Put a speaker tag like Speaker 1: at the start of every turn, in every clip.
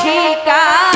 Speaker 1: শিকাছে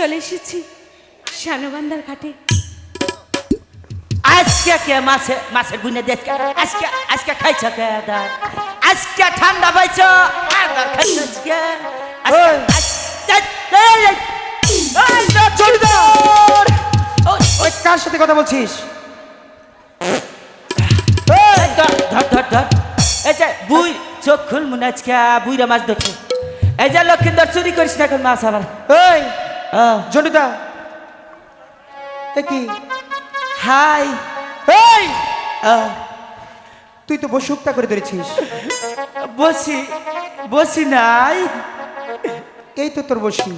Speaker 1: চলে এসেছি শানবান্দার ঘাটে।
Speaker 2: আজকে কে মাছে মাছের গুনে দেখ? আজকে আজকে খাইছ কে আদার? আজকে ঠান্ডা পাইছ? আদার খাইছ আজকে?
Speaker 3: ওই!
Speaker 2: ওই,
Speaker 3: ওই কার সাথে কথা বলছিস?
Speaker 2: এই, ধর, ধর ধর এই যে বুই চোখ খুল মনে আজকে বুইরা মাছ ধরছে। এই যে লক্ষিন্দর চুরি করিস না এখন মাছ আবার।
Speaker 3: এই কি
Speaker 2: হাই।
Speaker 3: এই তুই তো বসে করে ধরেছিস।
Speaker 2: বসি বসি নাই।
Speaker 3: এই তো তোর বসি।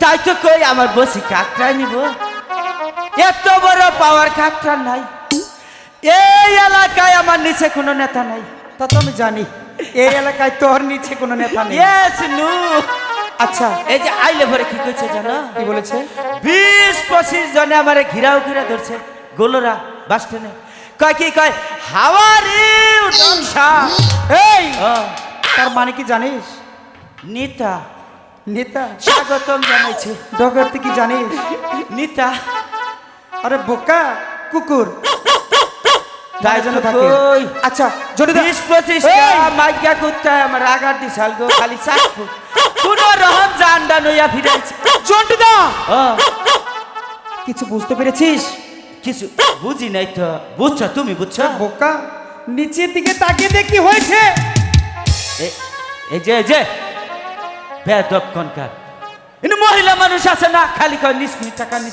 Speaker 2: তাই তো কই আমার বসি কাকড়া নিব। এত বড় পাওয়ার কাকড়া নাই। এই এলাকায় আমার নিচে কোনো নেতা নাই।
Speaker 3: তা তো আমি জানি। এই এলাকায় তোর নিচে কোনো নেতা নেই।
Speaker 2: নু
Speaker 3: আচ্ছা
Speaker 2: এই যে আইলে ভরে কি কইছে জানো?
Speaker 3: কি বলেছে?
Speaker 2: বিশ পঁচিশ জনে আমারে ঘিরাও ঘিরা ধরছে। গোলরা বাস স্ট্যান্ডে। কয় কি কয় হাওয়ারি
Speaker 3: এই তার মানে কি জানিস?
Speaker 2: নিতা।
Speaker 3: নেতা?
Speaker 2: স্বাগতম জানাইছে।
Speaker 3: ডগর তুই কি জানিস?
Speaker 2: নিতা।
Speaker 3: আরে বোকা কুকুর।
Speaker 2: তাই
Speaker 3: থাকে।
Speaker 2: কই।
Speaker 3: আচ্ছা জনিদা
Speaker 2: বিশ পঁচিশ! মাইকা কুত্তায় আমার আগার দিশাল গো খালি চাকু কোন রহম জান্ডা নইয়া ফিরেছে
Speaker 3: জন্টুদা কিছু বুঝতে পেরেছিস?
Speaker 2: কিছু বুঝি নাই তো। বুঝছ তুমি বুঝছ?
Speaker 3: বোকা নিচের দিকে তাকিয়ে দেখ হয়েছে।
Speaker 2: এই যে এই যে। ইনি মহিলা মানুষ আছে না? খালি কয় নিস টাকা নিস